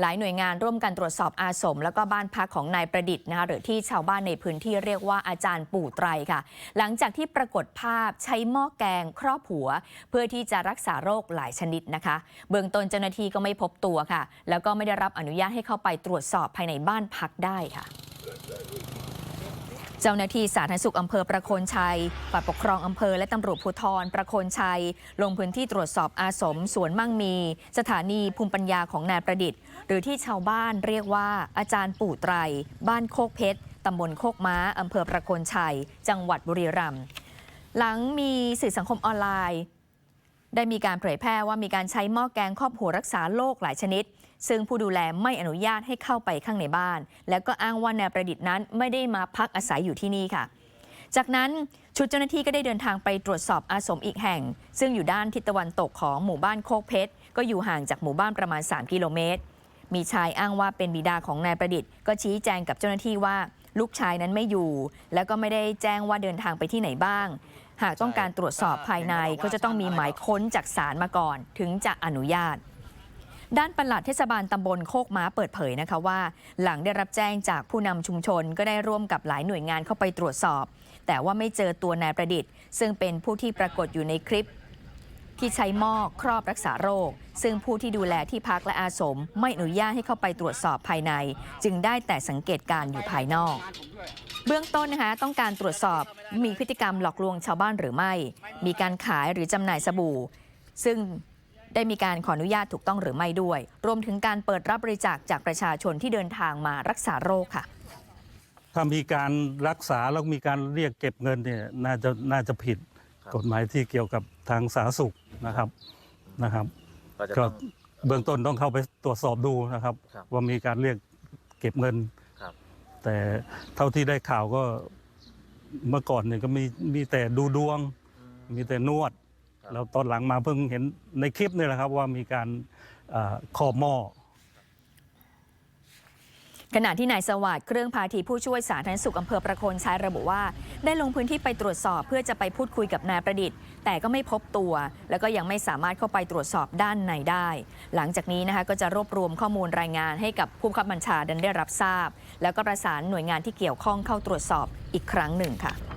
หลายหน่วยงานร่วมกันตรวจสอบอาสม แล้วก็บ้านพักของนายประดิษฐ์นะคะหรือที่ชาวบ้านในพื้นที่เรียกว่าอาจารย์ปู่ไตรค่ะ หลังจากที่ปรากฏภาพใช้หม้อแกง ครอบหัว เพื่อที่จะรักษาโรคหลายชนิดนะคะ เบื้องต้นเจ้าหน้าที่ก็ไม่พบตัวค่ะ แล้วก็ไม่ได้รับอนุญาตให้เข้าไปตรวจสอบภายในบ้านพักได้ค่ะ เจ้าหน้าที่สาธารณสุขอำเภอประโคนชัยฝ่ายปกครองอำเภอและตำรวจภูธรประโคนชัย ลงพื้นที่ตรวจสอบอาสมสวนมั่งมี สถานีภูมิปัญญาของนายประดิษฐ์ หรือที่ชาวบ้านเรียกว่าอาจารย์ปู่ไตร บ้านโคกเพชรตำบลโคกม้าอำเภอประโคนชัย จังหวัดบุรีรัมย์หลังมีสื่อสังคมออนไลน์ ได้มีการเผยแพร่ว่ามีการใช้หม้อแกงครอบหัวรักษาโรคหลายชนิด ซึ่งผู้ดูแลไม่อนุญาตให้เข้าไปข้างในบ้าน แล้วก็อ้างว่านายประดิษฐ์นั้นไม่ได้มาพักอาศัยอยู่ที่นี่ค่ะ จากนั้นชุดเจ้าหน้าที่ก็ได้เดินทางไปตรวจสอบอาสมอีกแห่ง ซึ่งอยู่ด้านทิศตะวันตกของหมู่บ้านโคกเพชรก็อยู่ห่างจากหมู่บ้านประมาณ 3 กิโลเมตร มีชายอ้างว่าเป็นบิดาของนายประดิษฐ์ก็ชี้แจงกับเจ้าหน้าที่ว่าลูกชายนั้นไม่อยู่ แล้วก็ไม่ได้แจ้งว่าเดินทางไปที่ไหนบ้าง หากต้องการตรวจสอบภายในก็จะต้องมีหมายค้นจากศาลมาก่อน ถึงจะอนุญาต ด้านปลัดเทศบาลตำบลโคกม้าเปิดเผยนะคะว่า หลังได้รับแจ้งจากผู้นำชุมชนก็ได้ร่วมกับหลายหน่วยงานเข้าไปตรวจสอบ แต่ว่าไม่เจอตัวนายประดิษฐ์ ซึ่งเป็นผู้ที่ปรากฏอยู่ในคลิปที่ใช้หม้อครอบรักษาโรค ซึ่งผู้ที่ดูแลที่พักและอาสม ไม่อนุญาตให้เข้าไปตรวจสอบภายใน จึงได้แต่สังเกตการณ์อยู่ภายนอก เบื้องต้นนะคะต้องการตรวจสอบมีพฤติกรรมหลอกลวงชาวบ้านหรือไม่ มีการขายหรือจำหน่ายสบู่ ซึ่งได้มีการขออนุญาตถูกต้องหรือไม่ด้วย รวมถึงการเปิดรับบริจาคจากประชาชนที่เดินทางมารักษาโรคค่ะ ถ้ามีการรักษาแล้วมีการเรียกเก็บเงินเนี่ยน่าจะน่าจะผิดครับกฎหมายที่เกี่ยวกับทางสาธารณสุขนะครับนะครับก็จะก็ต้องเบื้องต้นต้องเข้าไปตรวจสอบดูนะครับครับว่ามีการเรียกเก็บเงินครับ แต่เท่าที่ได้ข่าวก็เมื่อก่อนเนี่ยก็มีมีแต่ดูดวง มีแต่นวดครับแล้วตอนหลังมาเพิ่งเห็นในคลิปนี่แหละครับว่ามีการเอ่อขอบหม้อ ขณะที่นายสวัสดิ์เครื่องพาทีผู้ช่วยสาธารณสุขอำเภอประโคนชัยระบุว่า ได้ลงพื้นที่ไปตรวจสอบเพื่อจะไปพูดคุยกับนายประดิษฐ์ แต่ก็ไม่พบตัว แล้วก็ยังไม่สามารถเข้าไปตรวจสอบด้านในได้ หลังจากนี้นะคะก็จะรวบรวมข้อมูลรายงานให้กับผู้บังคับบัญชาดันได้รับทราบ แล้วก็ประสานหน่วยงานที่เกี่ยวข้องเข้าตรวจสอบอีกครั้งหนึ่งค่ะ